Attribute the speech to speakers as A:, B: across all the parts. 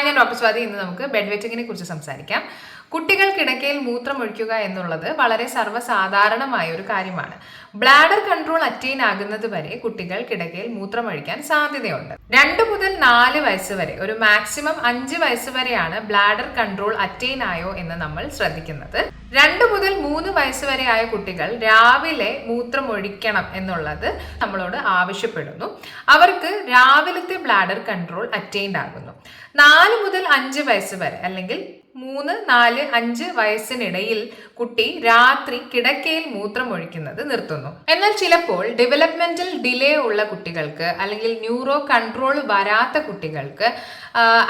A: hi ഞാൻ doctor Swathi ഇന്ന് നമുക്ക് ബെഡ് വെറ്റിങ്ങിനെ കുറിച്ച് സംസാരിക്കാം കുട്ടികൾ കിടക്കയിൽ മൂത്രമൊഴിക്കുക എന്നുള്ളത് വളരെ സർവ്വസാധാരണമായ ഒരു കാര്യമാണ് ബ്ലാഡർ കൺട്രോൾ അറ്റൈൻ ആകുന്നത് വരെ കുട്ടികൾ കിടക്കയിൽ മൂത്രമൊഴിക്കാൻ സാധ്യതയുണ്ട് രണ്ട് മുതൽ നാല് വയസ്സ് വരെ ഒരു മാക്സിമം അഞ്ച് വയസ്സ് വരെയാണ് ബ്ലാഡർ കൺട്രോൾ അറ്റൈൻ ആയോ എന്ന് നമ്മൾ ശ്രദ്ധിക്കുന്നത് രണ്ട് മുതൽ മൂന്ന് വയസ്സ് വരെ ആയ കുട്ടികൾ രാവിലെ മൂത്രമൊഴിക്കണം എന്നുള്ളത് നമ്മളോട് ആവശ്യപ്പെടുന്നു അവർക്ക് രാവിലത്തെ ബ്ലാഡർ കൺട്രോൾ അറ്റൈൻഡ് ആകുന്നു നാല് മുതൽ അഞ്ച് വയസ്സ് വരെ അല്ലെങ്കിൽ മൂന്ന് നാല് അഞ്ച് വയസ്സിനിടയിൽ കുട്ടി രാത്രി കിടക്കയിൽ മൂത്രമൊഴിക്കുന്നത് നിർത്തുന്നു എന്നാൽ ചിലപ്പോൾ ഡെവലപ്മെന്റൽ ഡിലേ ഉള്ള കുട്ടികൾക്ക് അല്ലെങ്കിൽ ന്യൂറോ കൺട്രോൾ വരാത്ത കുട്ടികൾക്ക്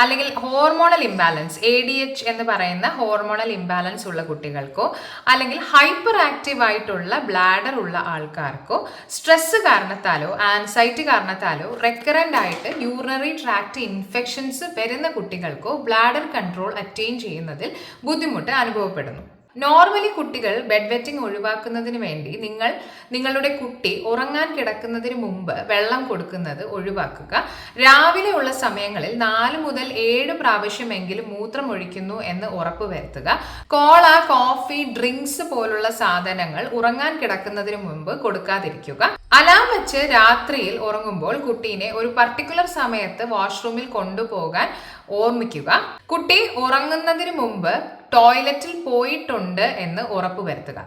A: അല്ലെങ്കിൽ hormonal imbalance A D H എന്ന് പറയുന്ന ഹോർമോണൽ ഇംബാലൻസ് ഉള്ള കുട്ടികൾക്കോ അല്ലെങ്കിൽ ഹൈപ്പർ ആക്റ്റീവ് ആയിട്ടുള്ള ബ്ലാഡർ ഉള്ള ആൾക്കാർക്കോ സ്ട്രെസ് കാരണത്താലോ ആൻസൈറ്റി കാരണത്താലോ റെക്കറൻ്റ് ആയിട്ട് യൂറിനറി ട്രാക്ട് ഇൻഫെക്ഷൻസ് വരുന്ന കുട്ടികൾക്കോ ബ്ലാഡർ കൺട്രോൾ അറ്റൈൻ ചെയ്യുന്നു ചെയ്യുന്നതിൽ ബുദ്ധിമുട്ട് അനുഭവപ്പെടുന്നു നോർമലി കുട്ടികൾ ബെഡ് വെറ്റിംഗ് ഒഴിവാക്കുന്നതിന് വേണ്ടി നിങ്ങൾ നിങ്ങളുടെ കുട്ടി ഉറങ്ങാൻ കിടക്കുന്നതിന് മുമ്പ് വെള്ളം കൊടുക്കുന്നത് ഒഴിവാക്കുക രാവിലെ ഉള്ള സമയങ്ങളിൽ നാല് മുതൽ ഏഴ് പ്രാവശ്യമെങ്കിലും മൂത്രം ഒഴിക്കുന്നു എന്ന് ഉറപ്പുവരുത്തുക കോള കോഫി ഡ്രിങ്ക്സ് പോലുള്ള സാധനങ്ങൾ ഉറങ്ങാൻ കിടക്കുന്നതിന് മുമ്പ് കൊടുക്കാതിരിക്കുക അലാം വെച്ച് രാത്രിയിൽ ഉറങ്ങുമ്പോൾ കുട്ടീനെ ഒരു പർട്ടിക്കുലർ സമയത്ത് വാഷ്റൂമിൽ കൊണ്ടുപോകാൻ ഓർമ്മിക്കുക കുട്ടി ഉറങ്ങുന്നതിന് മുമ്പ് ടോയ്ലറ്റിൽ പോയിട്ടുണ്ട് എന്ന് ഉറപ്പുവരുത്തുക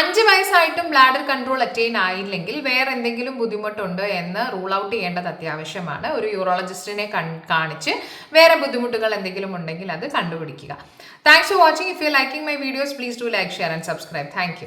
A: അഞ്ച് വയസ്സായിട്ടും ബ്ലാഡർ കൺട്രോൾ അറ്റൈൻ ആയില്ലെങ്കിൽ വേറെ എന്തെങ്കിലും ബുദ്ധിമുട്ടുണ്ടോ എന്ന് റൂൾ ഔട്ട് ചെയ്യേണ്ടത് അത്യാവശ്യമാണ് ഒരു യൂറോളജിസ്റ്റിനെ കാണിച്ച് വേറെ ബുദ്ധിമുട്ടുകൾ എന്തെങ്കിലും ഉണ്ടെങ്കിൽ അത് കണ്ടുപിടിക്കുക thanks for watching if you liking my videos please do like share and subscribe thank